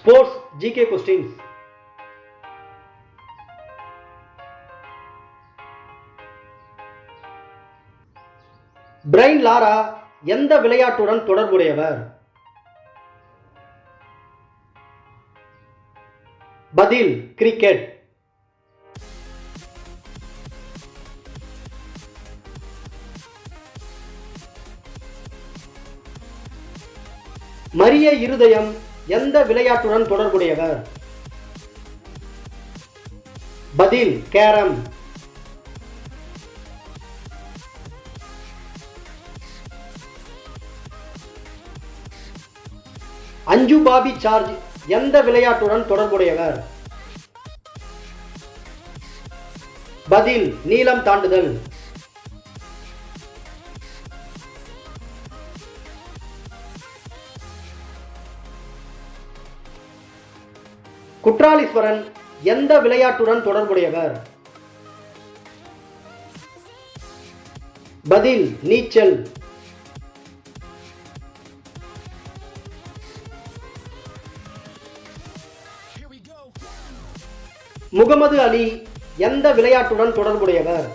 Sports GK questions Brian Lara எந்த விளையாட்டுடன் தொடர்புடையவர்? பதில் கிரிக்கெட் மரிய இருதயம் எந்த விளையாட்டுடன் தொடர்புடையவர்? பதில் கேரம். அஞ்சு பாபி சார்ஜ் எந்த விளையாட்டுடன் தொடர்புடையவர்? பதில் நீளம் தாண்டுதல். குற்றாலீஸ்வரன் எந்த விளையாட்டுடன் தொடர்புடையவர்? பதில் நீச்சல். முகமது அலி எந்த விளையாட்டுடன் தொடர்புடையவர்?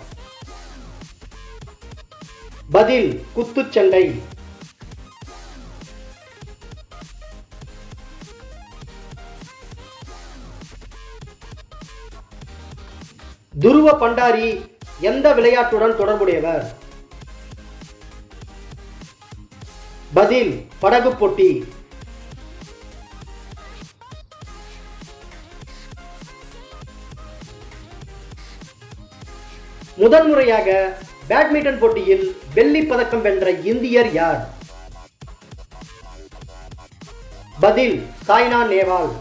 பதில் குத்துச்சண்டை. துருவ பண்டாரி எந்த விளையாட்டுடன் தொடர்புடையவர்? பதில் படகு போட்டி. முதன்முறையாக பேட்மிண்டன் போட்டியில் வெள்ளி பதக்கம் வென்ற இந்தியர் யார்? பதில் சாய்னா நேவால்.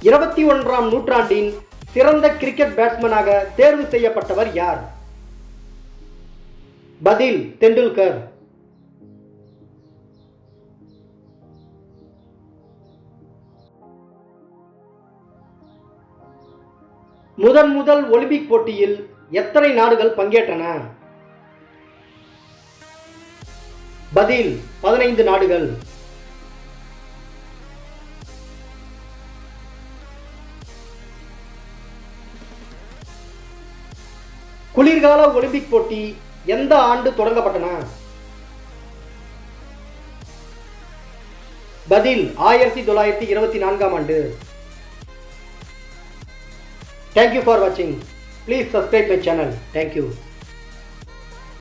இருபத்தி ஒன்றாம் நூற்றாண்டின் சிறந்த கிரிக்கெட் பேட்ஸ்மேனாக தேர்வு செய்யப்பட்டவர் யார்? பதில் தெண்டுல்கர். முதன் முதல் ஒலிம்பிக் போட்டியில் எத்தனை நாடுகள் பங்கேற்றன? பதில் பதினைந்து நாடுகள். குளிர்கால ஒலிம்பிக் போட்டி எந்த ஆண்டு தொடங்கப்பட்டன? பதில் ஆயிரத்தி தொள்ளாயிரத்தி இருபத்தி நான்காம் ஆண்டு. தேங்க்யூ ஃபார் வாட்சிங் please subscribe my channel thank you